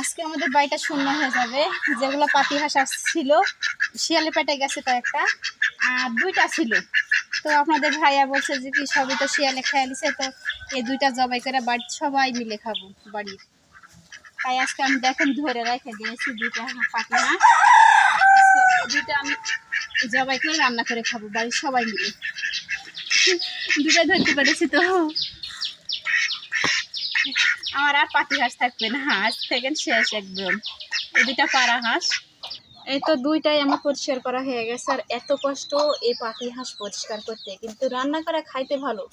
আজকে আমাদের বাড়িটা শূন্য হয়ে যাবে। যেগুলো পাতি হাঁস ছিল শিয়ালে পেটে গেছে কয়েকটা, আর দুইটা ছিল। তো আপনাদের ভাইয়া বলছে যে, কি সবই তো শিয়ালে খেয়ে নিছে, তো এই দুইটা জবাই করে বাড়ির সবাই মিলে খাব বাড়ির তাই আজকে আমি দেখেন ধরে রেখে দিয়েছি দুইটা পাতি হাঁস। দুইটা আমি জবাই করে রান্না করে খাব, বাড়ির সবাই মিলে। দুটা ধরতে পেরেছি তো। আমার আর পাতি হাঁস থাকবে না। হাঁস থেকে শেষ একদম। এই দুইটা পাড়া হাঁস। এই তো দুইটাই আমার পরিষ্কার করা হয়ে গেছে। আর এত কষ্ট এই পাতি হাঁস পরিষ্কার করতে। কিন্তু রান্না করা খাইতে ভালো।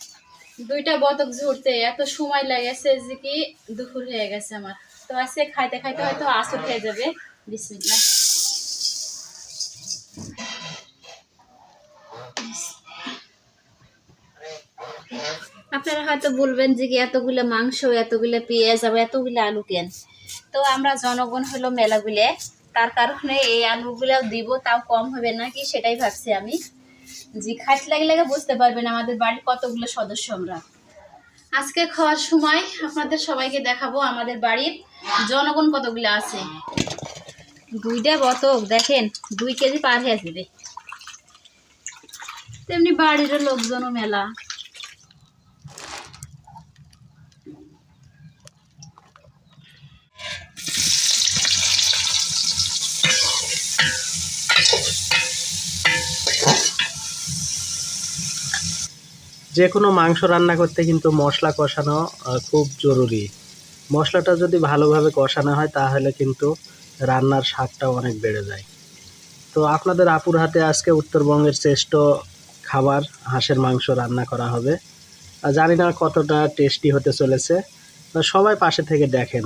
দুইটা বতক ঝরতে এত সময় লেগেছে যে কি দুপুর হয়ে গেছে আমার। তো আজকে খাইতে খাইতে হয়তো আসর হয়ে যাবে। বিসমিল্লাহ। আপনারা হয়তো বলবেন যে কি এতগুলো মাংস, এতগুলো পেঁয়াজ আবার এতগুলো আলু কেন? তো আমরা জনগণ হলো মেলাগুলো। তার কারণে এই আলুগুলো দিব, তাও কম হবে নাকি সেটাই ভাবছি আমি। যে খাইতে লাগে লাগে বুঝতে পারবেন আমাদের বাড়ির কতগুলো সদস্য আমরা। আজকে খাওয়ার সময় আপনাদের সবাইকে দেখাবো আমাদের বাড়ির জনগণ কতগুলো আছে। দুইটা বতক, দেখেন, দুই কেজি পার হয়ে যাবে। তেমনি বাড়িরও লোকজনও মেলা। যে কোনো মাংস রান্না করতে কিন্তু মশলা কষানো খুব জরুরি। মশলাটা যদি ভালোভাবে কষানো হয়, তাহলে কিন্তু রান্নার স্বাদটাও অনেক বেড়ে যায়। তো আপনাদের আপুর হাতে আজকে উত্তরবঙ্গের শ্রেষ্ঠ খাবার, হাঁসের মাংস রান্না করা হবে। আর জানি না কতটা টেস্টি হতে চলেছে। সবাই পাশে থেকে দেখেন।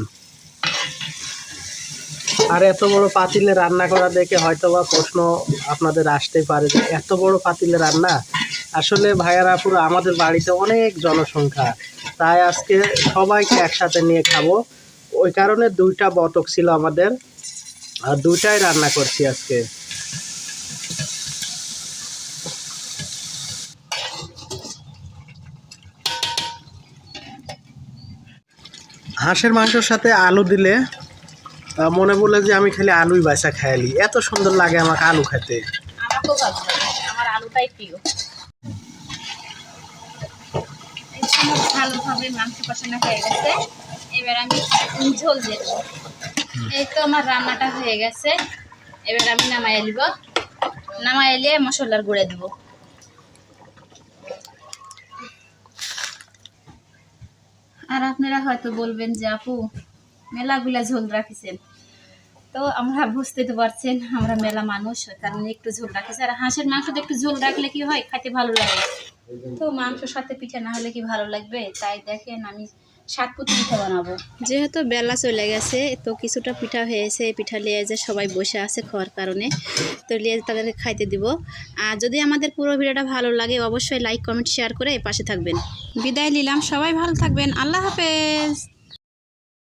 আর এত বড় পাতিলে রান্না করা দেখে হয়তোবা প্রশ্ন আপনাদের আসতেই পারে যে, এত বড় পাতিলে রান্না? আসলে ভাইয়ারা পুরো আমাদের বাড়িতে অনেক জনসংখ্যা। তাই আজকে সবাইকে একসাথে নিয়ে খাব। ওই কারণে দুইটা বতক ছিল আমাদের, আর দুইটাই রান্না করছি আজকে। হাঁসের মাংসের সাথে আলু দিলে মনে বলে যে আমি খালি আলুই বাসা খাইলি এত সুন্দর লাগে আমাকে আলু খেতে। আমার আলুটাই প্রিয় এই তো আমার ভালোভাবে মাংস কষানো হয়ে গেছে। এবার আমি ঝোল দেবো। এই তো আমার রান্নাটা হয়ে গেছে। এবার আমি নামাই নিব। নামাই এলে মশলার গুঁড়ে দিব। আর আপনারা হয়তো বলবেন যে আপু, মেলাগুলা ঝোল রাখিছেন। তো আমরা বুঝতে তো পারছেন, আমরা মেলা মানুষ কারণে একটু ঝোল রাখেছি আর হাঁসের মাংসতে একটু ঝোল রাখলে কি হয়? খাইতে ভালো লাগে। তো মাংসর সাথে পিঠা না হলে কি ভালো লাগবে? তাই দেখেন আমি সাতপুত পিঠা বানাবো। যেহেতু বেলা চলে গেছে, তো কিছুটা পিঠা হয়েছে, পিঠা লিয়ে যে সবাই বসে আছে খাওয়ার কারণে, তো লিয়ে তাদেরকে খাইতে দিব। আর যদি আমাদের পুরো ভিডিওটা ভালো লাগে, অবশ্যই লাইক কমেন্ট শেয়ার করে পাশে থাকবেন। বিদায় নিলাম, সবাই ভালো থাকবেন। আল্লাহ হাফেজ।